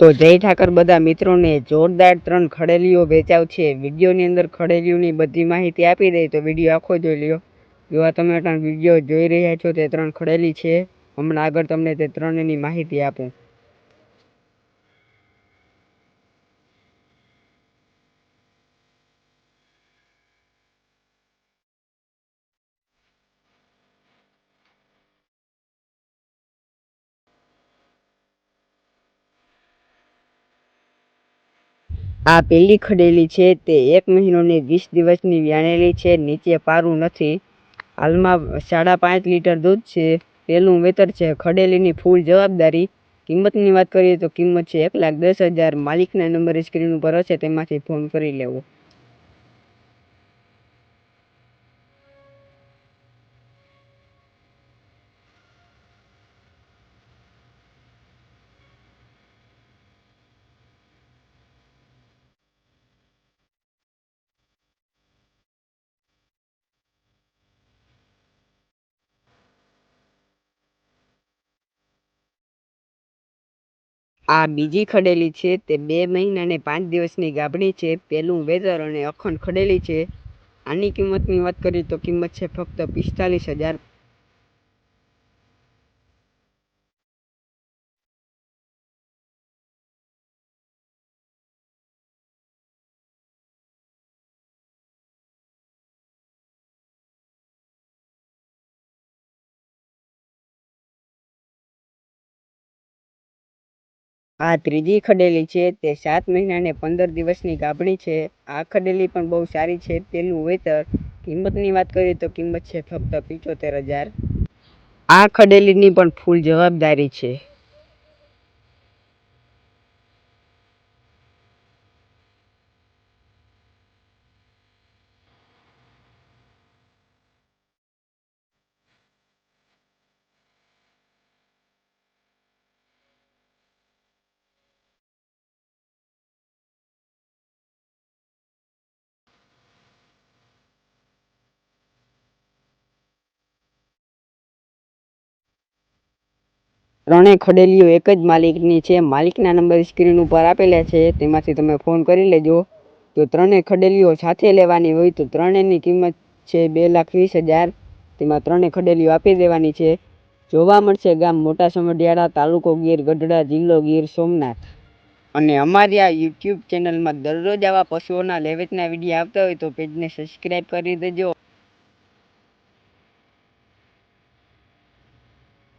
તો જય ઠાકર બધા મિત્રોને જોરદાર ત્રણ ખડેલીઓ વેચાવ છે વિડીયોની અંદર ખડેલીઓની બધી માહિતી આપી દઈ તો વીડિયો આખો જોઈ લ્યો. જોવા તમે ત્રણ વીડિયો જોઈ રહ્યા છો તે ત્રણ ખડેલી છે. હમણાં આગળ તમને તે ત્રણની માહિતી આપું. આ પેલી ખડેલી છે તે એક મહિનો ને વીસ દિવસની વ્યાણેલી છે, નીચે પારું નથી. હાલમાં સાડા પાંચ લીટર દૂધ છે, પેલું વેતર છે, ખડેલીની ફૂલ જવાબદારી. કિંમતની વાત કરીએ તો કિંમત છે એક લાખ દસ હજાર. માલિકના નંબર સ્ક્રીન ઉપર હશે તેમાંથી ફોન કરી લેવો. આ બીજી ખડેલી છે, તે બે મહિના અને પાંચ દિવસની ગાભણી છે. પહેલું વેધર અને અખંડ ખડેલી છે. આની કિંમતની વાત કરીએ તો કિંમત છે ફક્ત પિસ્તાલીસ હજાર આ ત્રીજી ખડેલી છે, તે સાત મહિના ને પંદર દિવસની ગાભણી છે. આ ખડેલી પણ બહુ સારી છે. તેનું વેતર, કિંમતની વાત કરીએ તો કિંમત છે ફક્ત પિચોતેર હજાર. આ ખડેલીની પણ ફૂલ જવાબદારી છે. ત્રણેય ખડેલીઓ એક જ માલિકની છે. માલિકના નંબર સ્ક્રીન ઉપર આપેલા છે. તેમાંથી તમે ફોન કરી લેજો. તો ત્રણેય ખડેલીઓ સાથે લેવાની હોય તો ત્રણેયની કિંમત છે બે લાખ વીસ હજાર. તેમાં ત્રણેય ખડેલીઓ આપી દેવાની છે. જોવા મળશે ગામ મોટા સમઢિયાળા, તાલુકો ગીર, ગઢડા, જિલ્લો ગીર, સોમનાથ. અને અમારી આ યુટ્યુબ ચેનલમાં દરરોજ આવા પશુઓના લેવેચના વીડિયો આવતા હોય તો પેજને સબસ્ક્રાઈબ કરી દેજો.